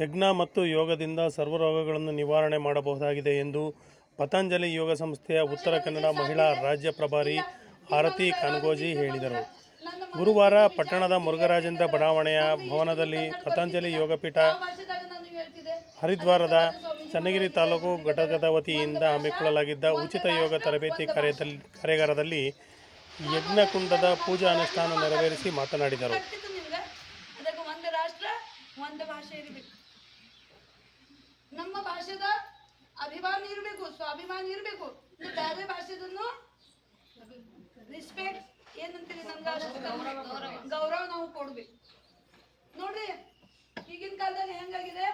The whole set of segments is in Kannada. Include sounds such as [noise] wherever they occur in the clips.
ಯಜ್ಞ ಮತ್ತು ಯೋಗದಿಂದ ಸರ್ವರೋಗಗಳನ್ನು ನಿವಾರಣೆ ಮಾಡಬಹುದಾಗಿದೆ ಎಂದು ಪತಂಜಲಿ ಯೋಗ ಸಂಸ್ಥೆಯ ಉತ್ತರ ಕನ್ನಡ ಮಹಿಳಾ ರಾಜ್ಯ ಪ್ರಭಾರಿ ಆರತಿ ಕಾನ್ಗೋಜಿ ಹೇಳಿದರು. ಗುರುವಾರ ಪಟ್ಟಣದ ಮುರುಘರಾಜೇಂದ್ರ ಬಡಾವಣೆಯ ಭವನದಲ್ಲಿ ಪತಂಜಲಿ ಯೋಗಪೀಠ ಹರಿದ್ವಾರದ ಚನ್ನಗಿರಿ ತಾಲೂಕು ಘಟಕದ ವತಿಯಿಂದ ಹಮ್ಮಿಕೊಳ್ಳಲಾಗಿದ್ದ ಉಚಿತ ಯೋಗ ತರಬೇತಿ ಕಾರ್ಯದಲ್ಲಿ ಕಾರ್ಯಾಗಾರದಲ್ಲಿ ಯಜ್ಞಕುಂಡದ ಪೂಜಾ ಅನುಷ್ಠಾನ ನೆರವೇರಿಸಿ ಮಾತನಾಡಿದರು ಗೊತ್ತಿತ್ತು ನಿಮ್ಗೆ ಅದಕ್ಕೆ ಒಂದು ರಾಷ್ಟ್ರ ಒಂದು ಭಾಷೆ ಇರಬೇಕು ನಮ್ಮ ಭಾಷೆದ ಅಭಿಮಾನ ಇರಬೇಕು, ಸ್ವಾಭಿಮಾನ ಇರಬೇಕು. ಬೇರೆ ಭಾಷೆದನ್ನು ರಿಸ್ಪೆಕ್ಟ್ ಏನಂತೀರಿ ನಮ್ಗೆ ಗೌರವ ನಾವು ಕೊಡ್ಬೇಕು. ನೋಡ್ರಿ, ಈಗಿನ ಕಾಲದಲ್ಲಿ ಹೆಂಗಾಗಿದೆ?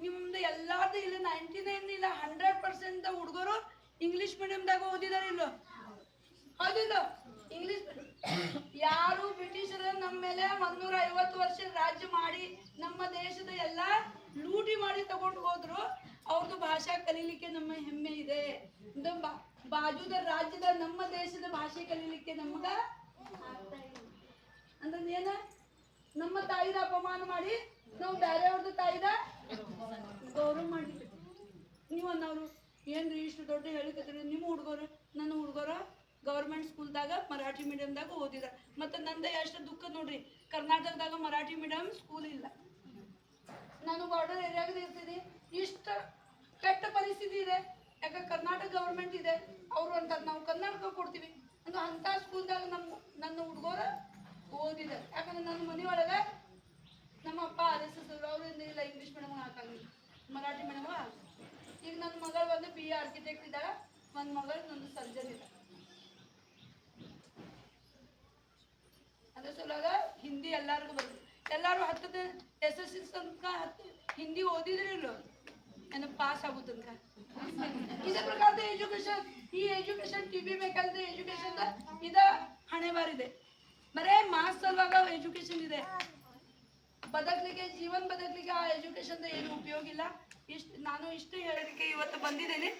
ನಿಮ್ದು ಎಲ್ಲಾರ್ದು ಇಲ್ಲ ನೈಂಟಿ ನೈನ್ ಇಲ್ಲ ಹಂಡ್ರೆಡ್ ಪರ್ಸೆಂಟ್ ಹುಡುಗರು ಇಂಗ್ಲಿಷ್ ಮೀಡಿಯಂದಾಗ ಓದಿದಾರೆ ಇಲ್ಲ? ಹೌದಿಲ್ಲ? ಇಂಗ್ಲಿಷ್ [coughs] ಯಾರು ಬ್ರಿಟಿಷರ ನಮ್ಮ ಮೇಲೆ ಒಂದೂರ ಐವತ್ತು ವರ್ಷ ರಾಜ್ಯ ಮಾಡಿ ನಮ್ಮ ದೇಶದ ಎಲ್ಲ ಲೂಟಿ ಮಾಡಿ ತಗೊಂಡು ಹೋದ್ರು ಅವ್ರದ್ದು ಭಾಷಾ ಕಲೀಲಿಕ್ಕೆ ನಮ್ಮ ಹೆಮ್ಮೆ ಇದೆ. ಬಾಜುದ ರಾಜ್ಯದ ನಮ್ಮ ದೇಶದ ಭಾಷೆ ಕಲೀಲಿಕ್ಕೆ ನಮ್ಗ. ಅಂದ್ರೆ ಏನ? ನಮ್ಮ ತಾಯಿದ ಅಪಮಾನ ಮಾಡಿ ನಾವು ಬೇರೆಯವ್ರದ್ದು ತಾಯಿದ ಗೌರವ ಮಾಡಿ ನೀವು ಅನ್ನೋರು, ಏನ್ರಿ ಇಷ್ಟು ದೊಡ್ಡ ಹೇಳಿಕತ್ರಿ ನಿಮ್ಮ ಹುಡುಗರು, ನನ್ನ ಹುಡುಗರು ಗೌರ್ಮೆಂಟ್ ಸ್ಕೂಲ್ದಾಗ ಮರಾಠಿ ಮೀಡಿಯಮ್ದಾಗ ಓದಿದ ಮತ್ತೆ ನಂದೇ ಎಷ್ಟು ದುಃಖ ನೋಡ್ರಿ, ಕರ್ನಾಟಕದಾಗ ಮರಾಠಿ ಮೀಡಿಯಂ ಸ್ಕೂಲ್ ಇಲ್ಲ. ನಾನು ಬಾರ್ಡರ್ ಏರಿಯಾಗ ಇರ್ತೀನಿ ಕೆಟ್ಟ ಸಿ ಇದೆ ಯಾಕೆ ಕರ್ನಾಟಕ ಗೌರ್ಮೆಂಟ್ ಇದೆ. ಅವರು ಅಂತ ನಾವು ಕನ್ನಡಕ ಕೊಡ್ತೀವಿ. ಅಂದ್ರೆ ಅಂಥ ಸ್ಕೂಲ್ದಾಗ ನಮ್ಮ ನನ್ನ ಹುಡುಗರು ಓದಿದೆ. ಯಾಕಂದ್ರೆ ನನ್ನ ಮನೆಯೊಳಗೆ ನಮ್ಮ ಅಪ್ಪ ಎಸ್ ಎಸ್ ಅವರಿಂದ ಇಲ್ಲ ಇಂಗ್ಲೀಷ್ ಮೀಡಿಯಮ್ ಹಾಕಂಗಿಲ್ಲ ಮರಾಠಿ ಮೀಡಿಯಮ್ ಈಗ ನನ್ನ ಮಗಳು ಬಂದು ಬಿ ಎ ಆರ್ಕಿಟೆಕ್ಟ್ ಇದ್ದಾಳೆ. ಒಂದು ಮಗಳು ನಂದು ಸರ್ಜನ್ ಇದೆ ಅದ್ರ ಸಲುವಾಗ ಹಿಂದಿ ಎಲ್ಲರಿಗೂ ಬರ್ತದೆ ಎಲ್ಲರೂ ಹತ್ತದ ಎಸ್ ಎಸ್ ಎಲ್ ತನಕ ಹತ್ತು, ಹಿಂದಿ ಓದಿದ್ರೆ ಇಲ್ಲೋ ಏನು ಪಾಸ್ ಆಗೋ ಇದೇ ಪ್ರಕಾರದ ಎಜುಕೇಶನ್ ಈ ಎಜುಕೇಶನ್ ಟಿವಿ ಬೇಕಾದ್ರೆ ಎಜುಕೇಶನ್ ಇದ ಹಣೆ ಬಾರಿದೆ ಬರೇ ಮಾಸ್ ಸಲುವಾಗ ಎಜುಕೇಶನ್ ಇದೆ. ಬದಕ್ಲಿಕ್ಕೆ, ಜೀವನ್ ಬದಕ್ಲಿಕ್ಕೆ ಆ ಎಜುಕೇಶನ್ ಏನು ಉಪಯೋಗ ಇಲ್ಲ. ಇಷ್ಟು, ನಾನು ಇಷ್ಟು ಹೇಳಲಿಕ್ಕೆ ಇವತ್ತು ಬಂದಿದ್ದೀನಿ.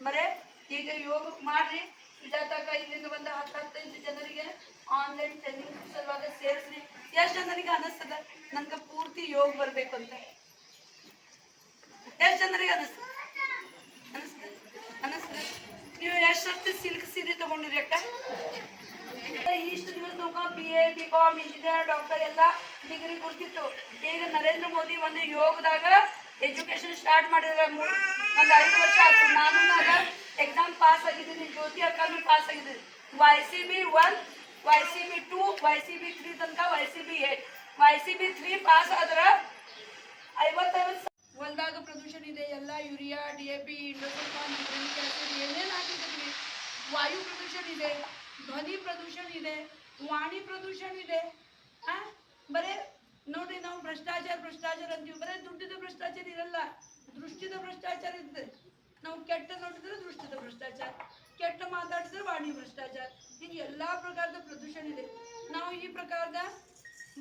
ಬರೇ, ಈಗ ಯೋಗ ಮಾಡ್ರಿ. ಸುಜಾತಕ ಇಲ್ಲಿಂದ ಬಂದ ಹತ್ತು ಹತ್ತೈದು ಜನರಿಗೆ ಆನ್ಲೈನ್ ಟ್ರೈನಿಂಗ್ ಸಲುವಾಗ ಸೇರಿಸ್ರಿ. ಎಷ್ಟು ಜನರಿಗೆ ಅನಿಸ್ತದ? ನನ್ಗೆ ಪೂರ್ತಿ ಯೋಗ ಬರಬೇಕು ಅಂತ ಎಷ್ಟು ಜನರಿಗೆ ಅನಿಸ್ತದೆ ಅನಿಸ್ತದೆ ನೀವು ಎಷ್ಟು ಹೊತ್ತು ಸಿಲ್ಕ್ ಸೀರೆ ತಗೊಂಡಿರಿ ಅಕ್ಕ? ಇಷ್ಟು ದಿವಸ B A B Com engineer doctor ಎಲ್ಲ ಡಿಗ್ರಿ ಕೊಡ್ತಿತ್ತು. ಈಗ ನರೇಂದ್ರ ಮೋದಿ ಒಂದು ಯೋಗದಾಗ ಎಜುಕೇಶನ್ ಸ್ಟಾರ್ಟ್ ಮಾಡಿದ್ರೆ ಒಂದು ಐದು ವರ್ಷ ಆಯ್ತು. ನಾನು ನಾಗ ಎಕ್ಸಾಮ್ ಪಾಸ್ ಆಗಿದ್ದೀನಿ. ಜ್ಯೋತಿ ಅಕ್ಕನೂ ಪಾಸ್ ಆಗಿದ್ದೀನಿ. Y C B one Y C B two Y C B three ತನಕ Y C B eight Y C B three pass ಆದ್ರೆ ಐವತ್ತೈವತ್ತು ಹೊಲ್ದಾಗ ಪ್ರದೂಷಣ ಇದೆ. ಎಲ್ಲ urea D A P endosulfan ವಾಯು ಪ್ರದೂಷಣ ಇದೆ, ಧ್ವನಿ ಪ್ರದೂಷಣ ಇದೆ, ವಾಣಿ ಪ್ರದೂಷಣ ಇದೆ ಆ ಬರೇ ನೋಡ್ರಿ ನಾವು ಭ್ರಷ್ಟಾಚಾರ ಭ್ರಷ್ಟಾಚಾರ ಅಂತೀವಿ. ಬರೇ ದುಡ್ಡಿದ ಭ್ರಷ್ಟಾಚಾರ ಇರಲ್ಲ. ದೃಷ್ಟಿದ ಭ್ರಷ್ಟಾಚಾರ ಇದೆ ನಾವು ಕೆಟ್ಟ ನೋಡಿದ್ರೆ ದೃಷ್ಟಿದ ಭ್ರಷ್ಟಾಚಾರ, ಕೆಟ್ಟ ಮಾತಾಡಿದ್ರೆ ವಾಣಿ ಭ್ರಷ್ಟಾಚಾರ. ಹೀಗೆ ಎಲ್ಲ ಪ್ರಕಾರದ ಪ್ರದೂಷಣ ಇದೆ. ನಾವು ಈ ಪ್ರಕಾರದ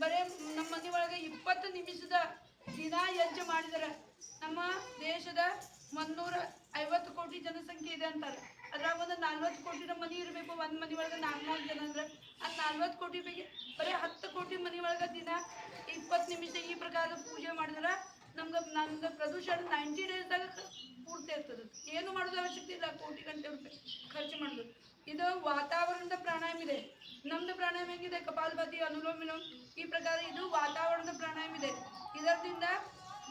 ಬರೇ ನಮ್ಮ ಮನೆ ಒಳಗೆ ಇಪ್ಪತ್ತು ನಿಮಿಷದ ದಿನ ಯಜ್ಞ ಮಾಡಿದರೆ ನಮ್ಮ ದೇಶದ ಒಂದೂರ ಐವತ್ತು ಕೋಟಿ ಜನಸಂಖ್ಯೆ ಇದೆ ಅಂತಾರೆ. ಅದ್ರಾಗ ಒಂದು ನಲ್ವತ್ತು ಕೋಟಿ ಮನೆ ಇರಬೇಕು, ಒಂದು ಮನೆ ಒಳಗೆ ನಾಲ್ಕು ಜನ ಅಂದ್ರೆ ಆ ನಲ್ವತ್ತು ಕೋಟಿ ಬಗ್ಗೆ ಬರೀ ಹತ್ತು ಕೋಟಿ ಮನೆ ಒಳಗೆ ದಿನ ಇಪ್ಪತ್ತು ನಿಮಿಷ ಈ ಪ್ರಕಾರದ ಪೂಜೆ ಮಾಡಿದ್ರೆ ನಮ್ಗೆ ನಮ್ದು ಪ್ರದೂಷಣ ನೈಂಟಿ ಡೇಸ್ದಾಗ ಪೂರ್ತಿ ಇರ್ತದೆ. ಏನು ಮಾಡೋದು ಅವಶ್ಯಕತೆ ಇಲ್ಲ, ಕೋಟಿ ಗಂಟೆ ರೂಪಾಯಿ ಖರ್ಚು ಮಾಡೋದು. ಇದು ವಾತಾವರಣದ ಪ್ರಾಣಾಯಾಮ ಇದೆ. ನಮ್ದು ಪ್ರಾಣಾಯಾಮ ಹೆಂಗಿದೆ? ಕಪಾಲಭಾತಿ ಅನುಲೋಮ ವಿಲೋಮ ಈ ಪ್ರಕಾರ ಇದು ವಾತಾವರಣದ ಪ್ರಾಣಾಯಾಮ ಇದೆ. ಇದರಿಂದ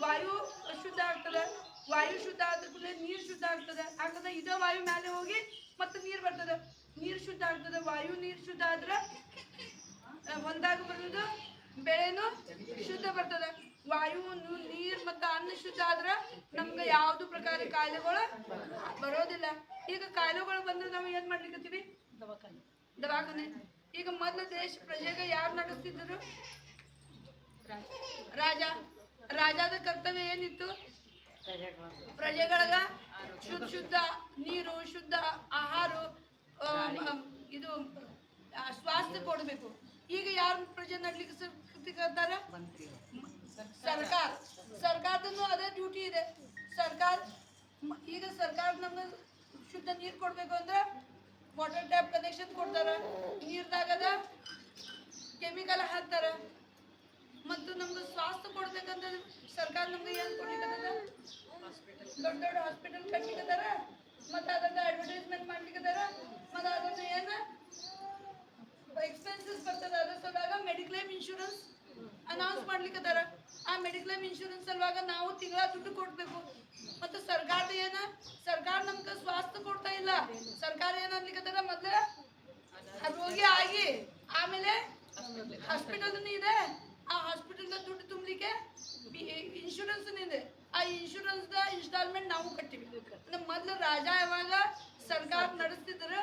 ವಾಯು ಶುದ್ಧ ಆಗ್ತದೆ. ವಾಯು ಶುದ್ಧ ಆದ್ರ ಕೂಡಲೇ ನೀರು ಶುದ್ಧ ಆಗ್ತದೆ. ಆಗ್ತದೆ ಇದೇ ವಾಯು ಮೇಲೆ ಹೋಗಿ ಮತ್ತೆ ನೀರು ಬರ್ತದೆ. ನೀರು ಶುದ್ಧ ಆಗ್ತದೆ, ವಾಯು ನೀರು ಶುದ್ಧ ಆದ್ರೆ ಹೊಲದಾಗ ಬರೋದು ಬೆಳೆನು ಶುದ್ಧ ಬರ್ತದೆ. ವಾಯು ನೀರು ನೀರ್ ಮತ್ತು ಅನ್ನ ಶುದ್ಧ ಆದ್ರೆ ನಮ್ಗೆ ಯಾವ್ದು ಪ್ರಕಾರ ಕಾಯಿಲೆಗಳು ಬರೋದಿಲ್ಲ. ಈಗ ಕಾಯಿಲೆಗಳು ಬಂದ್ರೆ ನಾವು ಏನ್ ಮಾಡ್ಲಿಕ್ಕೀವಿ ದವಾಖಾನೆ. ಈಗ ಮೊದಲ ದೇಶ ಪ್ರಜೆಗೆ ಯಾರು ನಡೆಸ್ತಿದ್ರು? ರಾಜ. ರಾಜಾದ ಕರ್ತವ್ಯ ಏನಿತ್ತು? ಪ್ರಜೆಗಳಗ ಶುದ್ಧ ಶುದ್ಧ ನೀರು ಶುದ್ಧ ಆಹಾರ ಇದು ಸ್ವಾಸ್ಥ್ಯ ಕೊಡಬೇಕು. ಈಗ ಯಾರು ಪ್ರಜೆ ನಡ್ಲಿಕ್ಕೆ ಕರ್ತಾರ ಸರ್ಕಾರ. ಸರ್ಕಾರದಲ್ಲೂ ಅದೇ ಡ್ಯೂಟಿ ಇದೆ. ಸರ್ಕಾರ ಈಗ ಸರ್ಕಾರ ನಮ್ಗೆ ಶುದ್ಧ ನೀರು ಕೊಡಬೇಕು ಅಂದ್ರೆ ವಾಟರ್ ಟ್ಯಾಪ್ ಕನೆಕ್ಷನ್ ಕೊಡ್ತಾರ. ನೀರ್ದಾಗದ ಕೆಮಿಕಲ್ ಹಾಕ್ತಾರ. ಮತ್ತು ನಮ್ಗೆ ಸ್ವಾಸ್ಥ್ಯ ಕೊಡ್ಬೇಕಂತ ಸರ್ಕಾರ ನಮ್ಗೆ ದೊಡ್ಡ ದೊಡ್ಡ ಹಾಸ್ಪಿಟಲ್ ಕಟ್ಟಿಕತ್ತಾರ ಮತ್ತು ಅದನ್ನ ಅಡ್ವರ್ಟೈಸ್ಮೆಂಟ್ ಮಾಡ್ಲಿಕ್ಕದಾರ ಮತ್ತು ಅದನ್ನ ಏನು? ಎಕ್ಸ್ಪೆನ್ಸಸ್ ಬರ್ತದ ಅದ್ರ ಸಲುವಾಗ ಮೆಡಿಕ್ಲೇಮ್ ಇನ್ಶೂರೆನ್ಸ್ ಅನೌನ್ಸ್ ಮಾಡ್ಲಿಕ್ಕದಾರ ಆ ಮೆಡಿಕ್ಲೇಮ್ ಇನ್ಶೂರೆನ್ಸ್ ಸಲುವಾಗ ನಾವು ತಿಂಗಳ ದುಡ್ಡು ಕೊಡ್ಬೇಕು. ಮತ್ತು ಸರ್ಕಾರದ ಏನ? ಸರ್ಕಾರ ನಮ್ಗೆ ಸ್ವಾಸ್ಥ್ಯ ಕೊಡ್ತಾ ಇಲ್ಲ. ಸರ್ಕಾರ ಏನ್ ಅನ್ಲಿಕ್ಕದಾರ ಮೊದ್ಲ? ರೋಗಿ ಆಗಿ ಆಮೇಲೆ ಹಾಸ್ಪಿಟಲ್ ಇದೆ. ಆ ಹಾಸ್ಪಿಟಲ್ ದುಡ್ಡು ತುಂಬಲಿಕ್ಕೆ ಇನ್ಶೂರೆನ್ಸ್ ಇದೆ ಆ ಇನ್ಶೂರೆನ್ಸ್ ದ ಇನ್ಸ್ಟಾಲ್ಮೆಂಟ್ ನಾವು ಕಟ್ಟಿವಿ. ನಮ್ಮ ಮೊದಲು ರಾಜ ಯಾವಾಗ ಸರ್ಕಾರ ನಡೆಸ್ತಿದ್ರು,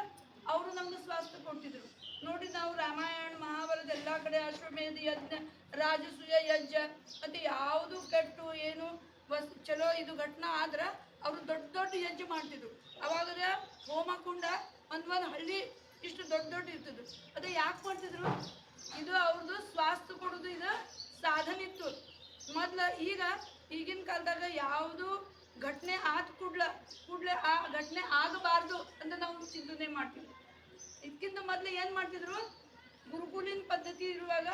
ಅವರು ನಮ್ಗೆ ಸ್ವಾಸ್ಥ್ಯ ಕೊಟ್ಟಿದ್ರು. ನೋಡಿ ನಾವು ರಾಮಾಯಣ, ಮಹಾಭಾರತ ಎಲ್ಲಾ ಕಡೆ ಅಶ್ವಮೇಧ, ಯಜ್ಞ, ರಾಜಸೂಯ, ಯಜ್ಞ, ಮತ್ತು ಯಾವುದು ಕೆಟ್ಟು ಏನು ವಸ್, ಚಲೋ ಇದು ಘಟನೆ ಆದ್ರೆ ಅವರು ದೊಡ್ಡ ದೊಡ್ಡ ಯಜ್ಞ ಮಾಡ್ತಿದ್ರು. ಅವಾಗ ಹೋಮ ಕುಂಡ ಒಂದು ಒಂದ್ ಹಳ್ಳಿ ಇಷ್ಟು ದೊಡ್ಡ ದೊಡ್ಡ ಇರ್ತಿದ್ರು. ಅದೇ ಯಾಕೆ ಮಾಡ್ತಿದ್ರು? ಇದು ಅವ್ರದ್ದು ಸ್ವಾಸ್ಥ್ಯ ಕೊಡೋದು ಇದು ಸಾಧನ ಇತ್ತು. ಮೊದ್ಲು ಈಗ ಈಗಿನ ಕಾಲದಾಗ ಯಾವುದು ಘಟನೆ ಆದ ಕೂಡ್ಲ, ಕೂಡ್ಲೆ ಆ ಘಟನೆ ಆಗಬಾರ್ದು ಅಂತ ನಾವು ಚಿಂತನೆ ಮಾಡ್ತೀವಿ. ಇದಕ್ಕಿಂತ ಮೊದ್ಲು ಏನು ಮಾಡ್ತಿದ್ರು? ಗುರುಕುಲಿನ ಪದ್ಧತಿ ಇರುವಾಗ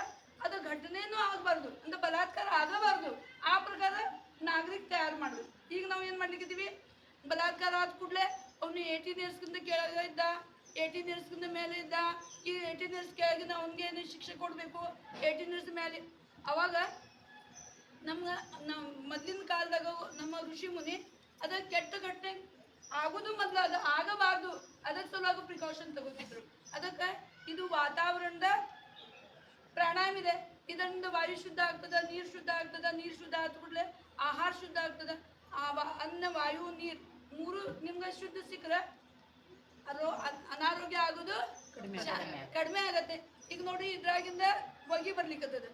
ಅದು ಘಟನೆನೂ ಆಗಬಾರ್ದು ಅಂದ್ರೆ ಬಲಾತ್ಕಾರ ಆಗಬಾರ್ದು. ಆ ಪ್ರಕಾರ ನಾಗರಿಕ ತಯಾರು ಮಾಡಿದ್ರು ಈಗ ನಾವು ಏನು ಮಾಡ್ಲಿಕ್ಕಿದ್ದೀವಿ ಬಲಾತ್ಕಾರ ಆದ ಕೂಡಲೇ ಅವನು ಏಯ್ಟೀನ್ ಇಯರ್ಸ್ಗಿಂತ ಕೆಳಗೆ ಇದ್ದ ಏಯ್ಟೀನ್ ಇಯರ್ಸ್ಗಿಂತ ಮೇಲೆ ಇದ್ದ ಈ ಏಯ್ಟೀನ್ ಇಯರ್ಸ್ ಕೆಳಗಿನ ಅವನಿಗೆ ಏನು ಶಿಕ್ಷೆ ಕೊಡಬೇಕು? ಏಯ್ಟೀನ್ ಇಯರ್ಸ್ ಮೇಲೆ. ಅವಾಗ ನಮ್ಗೆ ನಮ್ಮ ಮೊದ್ಲಿನ ಕಾಲದಾಗ ನಮ್ಮ ಋಷಿ ಮುನಿ ಅದ ಕೆಟ್ಟ ಘಟನೆ ಆಗೋದು ಮೊದ್ಲು ಅದು ಆಗಬಾರ್ದು. ಅದಕ್ಕೆ ಸಲುವಾಗಿ ಪ್ರಿಕಾಷನ್ ತಗೋತಿದ್ರು. ಅದಕ್ಕೆ ಇದು ವಾತಾವರಣದ ಪ್ರಾಣಾಯಾಮ ಇದೆ. ಇದರಿಂದ ವಾಯು ಶುದ್ಧ ಆಗ್ತದೆ, ನೀರು ಶುದ್ಧ ಆಗ್ತದೆ, ನೀರು ಶುದ್ಧ ಆದ ಕೂಡಲೇ ಆಹಾರ ಶುದ್ಧ ಆಗ್ತದ. ಆ ಅನ್ನ, ವಾಯು, ನೀರು ಮೂರು ನಿಮ್ಗೆ ಶುದ್ಧ ಸಿಕ್ಕರೆ ಅನಾರೋಗ್ಯ ಆಗೋದು ಕಡಿಮೆ ಆಗತ್ತೆ. ಈಗ ನೋಡಿ ಇದ್ರಾಗಿಂದ ಹೊಗೆ ಬರ್ಲಿಕ್ಕತ್ತದ.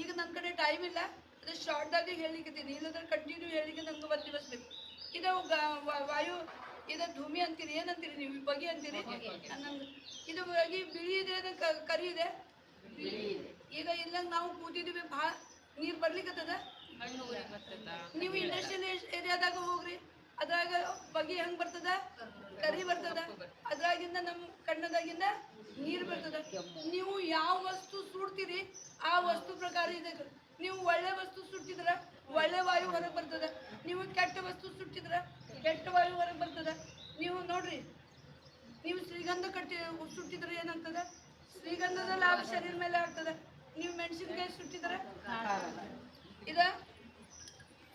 ಈಗ ನನ್ನ ಕಡೆ ಟೈಮ್ ಇಲ್ಲ. ಅದು ಶಾರ್ಟ್ದಾಗ ಹೇಳಿಕತ್ತೀನಿ ಇಲ್ಲದ್ರೆ ಕಂಟಿನ್ಯೂ ಹೇಳಿಕೆ ನಮ್ಗೆ ಒಂದು ದಿವಸ ಬೇಕು. ಇದು ವಾಯು ಇದು ಧೂಮಿ ಅಂತೀರಿ ಏನಂತೀರಿ ನೀವು? ಬಗೆ ಅಂತೀರಿ? ಇದು ಹೋಗಿ ಬಿಳಿ ಇದೆ ಅದು ಕರಿ ಇದೆ? ಈಗ ಇಲ್ಲ ನಾವು ಕೂತಿದ್ದೀವಿ ಭಾಳ ನೀರು ಬರ್ಲಿಕ್ಕತ್ತದ? ನೀವು ಇಂಡಸ್ಟ್ರಿಯಲ್ ಏರಿಯಾದಾಗ ಹೋಗ್ರಿ. ಅದ್ರಾಗ ಬಗೆ ಹೆಂಗ್ ಬರ್ತದ? ಕರಿ ಬರ್ತದ? ಅದ್ರಾಗಿಂದ ನಮ್ಮ ಕಣ್ಣದಾಗಿಂದ ನೀರ್ ಬರ್ತದ? ನೀವು ಯಾವ ವಸ್ತು ಸುಡ್ತೀರಿ, ಆ ವಸ್ತು ಪ್ರಕಾರ ಇದೆ. ನೀವು ಒಳ್ಳೆ ವಸ್ತು ಸುಟ್ಟಿದ್ರ ಒಳ್ಳೆ ವಾಯು ಹೊರಗೆ ಬರ್ತದ. ನೀವು ಕೆಟ್ಟ ವಸ್ತು ಸುಟ್ಟಿದ್ರ ಕೆಟ್ಟ ವಾಯು ಹೊರಗೆ ಬರ್ತದ. ನೀವು ನೋಡ್ರಿ, ನೀವು ಶ್ರೀಗಂಧ ಕಟ್ಟಿ ಸುಟ್ಟಿದ್ರ ಏನಂತದ? ಶ್ರೀಗಂಧದ ಲಾಭ ಶರೀರ ಮೇಲೆ ಆಗ್ತದ. ನೀವು ಮೆಣಸಿನ್ಕಾಯಿ ಸುಟ್ಟಿದ್ರ ಇದ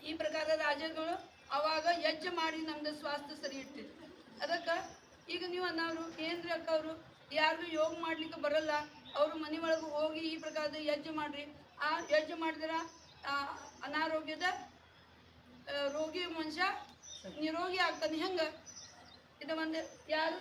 ಈ ಪ್ರಕಾರ ರಾಜಗಳು ಅವಾಗ ಯಜ್ಜ ಮಾಡಿ ನಮ್ದು ಸ್ವಾಸ್ಥ್ಯ ಸರಿ ಇಡ್ತಿದ್ರು ಅದಕ್ಕೆ ಈಗ ನೀವು ಅನ್ನೋರು ಏನ್ರಿ ಅಕ್ಕ ಅವರು ಯಾರಿಗೂ ಯೋಗ ಮಾಡ್ಲಿಕ್ಕೆ ಬರಲ್ಲ, ಅವರು ಮನೆ ಒಳಗೆ ಹೋಗಿ ಈ ಪ್ರಕಾರದ ಹೆಜ್ಜೆ ಮಾಡ್ರಿ. ಆ ಹೆಜ್ಜೆ ಮಾಡಿದ್ರ ಅನಾರೋಗ್ಯದ ರೋಗಿ ಮನುಷ್ಯ ನಿರೋಗಿ ಆಗ್ತಾನೆ. ಹೆಂಗ? ಇದು ಒಂದು ಯಾರು